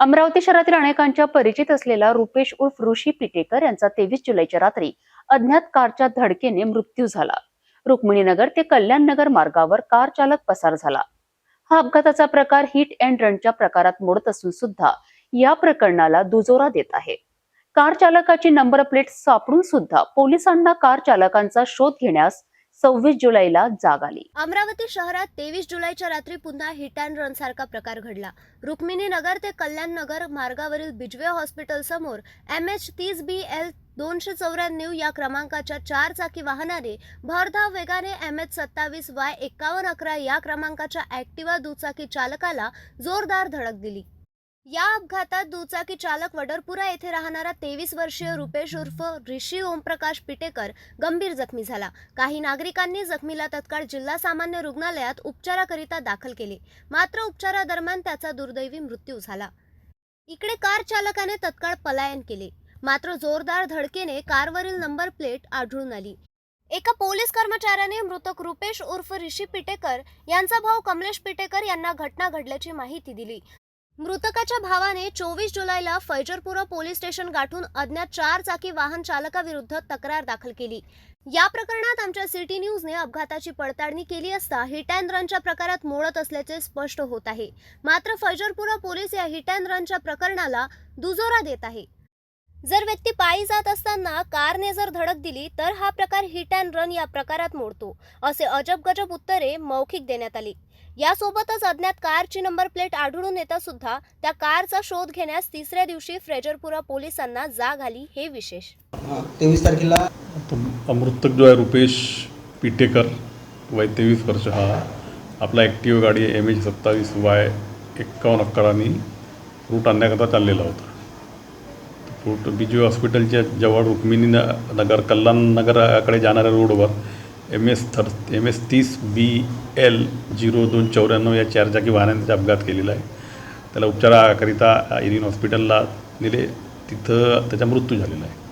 अमरावती शहरातील अनेकांच्या परिचित असलेला रुपेश उर्फ ऋषी पिटेकर यांचा तेवीस जुलैच्या रात्री अज्ञात कारच्या धडकेने मृत्यू झाला. रुक्मिणीनगर ते कल्याण नगर मार्गावर कार चालक पसार झाला. हा अपघाताचा प्रकार हिट अँड रनच्या प्रकारात मोडत असून सुद्धा या प्रकरणाला दुजोरा देत आहे. कार चालकाची नंबर प्लेट सापडून सुद्धा पोलिसांना कार चालकांचा शोध घेण्यास सव्वीस जुलैला जाग आली. अमरावती शहरात तेवीस जुलैच्या रात्री पुन्हा हिट अँड रन सारखा प्रकार घडला. रुक्मिणी नगर ते कल्याण नगर मार्गावरील बिजवे हॉस्पिटल समोर एम एच तीस बी एल दोनशे चौऱ्याण्णव या क्रमांकाच्या चार चाकी वाहनाने भरधाव वेगाने एम एच सत्तावीस वाय एकावन्न अकरा या क्रमांकाच्या ऍक्टिवा दुचाकी चालकाला जोरदार धडक दिली. या अपघातात दुचाकी चालक वडरपुरा येथे राहणारा तेवीस वर्षीय रुपेश उर्फ ऋषी ओमप्रकाश पिटेकर गंभीर जखमी झाला. काही नागरिकांनी जखमीला तत्काळ जिल्हा सामान्य रुग्णालयात उपचाराकरिता दाखल केले. मात्र उपचारादरम्यान त्याचा दुर्दैवी मृत्यू झाला. इकडे कार चालकाने तत्काळ पलायन केले. मात्र जोरदार धडकेने कारवरील नंबर प्लेट आढळून आली. एका पोलीस कर्मचाऱ्याने मृतक रुपेश उर्फ ऋषी पिटेकर यांचा भाऊ कमलेश पिटेकर यांना घटना घडल्याची माहिती दिली. मृतकाच्या भावाने चोवीस जुलैला फैजरपुरा पोलीस स्टेशन गाठून अज्ञात चार चाकी वाहन चालकाविरुद्ध तक्रार दाखल केली. या प्रकरणात आमच्या सिटी न्यूजने अपघाताची पडताळणी केली असता हिट अँड रनच्या प्रकारात मोडत असल्याचे स्पष्ट होत आहे. मात्र फैजरपुरा पोलीस या हिट अँड रनच्या प्रकरणाला दुजोरा देत आहे. जर व्यक्ती पायी जात असताना कारने जर धडक दिली तर हा प्रकार हिट अँड रन या प्रकारात मोडतो असे अजब गजब उत्तरे मौखिक देण्यात आली. यासोबतच अज्ञात कारची नंबर प्लेट आढळून येता सुद्धा त्या कारचा शोध घेण्यास तिसऱ्या दिवशी फ्रेजरपुरा पोलिसांना जाग आली हे विशेष. तेवीस तारखेला? मृतक जो आहे रुपेश पिटेकर वय तेवीस वर्ष. हा आपला ॲक्टिव्ह गाडी एम एच सत्तावीस वाय एक्कावन्न अकरानी रूट आणण्याकरता चाललेला होता. रूट बिजू हॉस्पिटलच्या जवळ रुक्मिणी नगर कल्याण नगराकडे जाणाऱ्या रोडवर एम एस थर एम एस तीस बी एल झिरो दोन चौऱ्याण्णव या चारचाकी वाहनाने त्याचा अपघात केलेला आहे. त्याला उपचाराकरिता इरिन हॉस्पिटलला नेले. तिथं त्याचा मृत्यू झालेला आहे.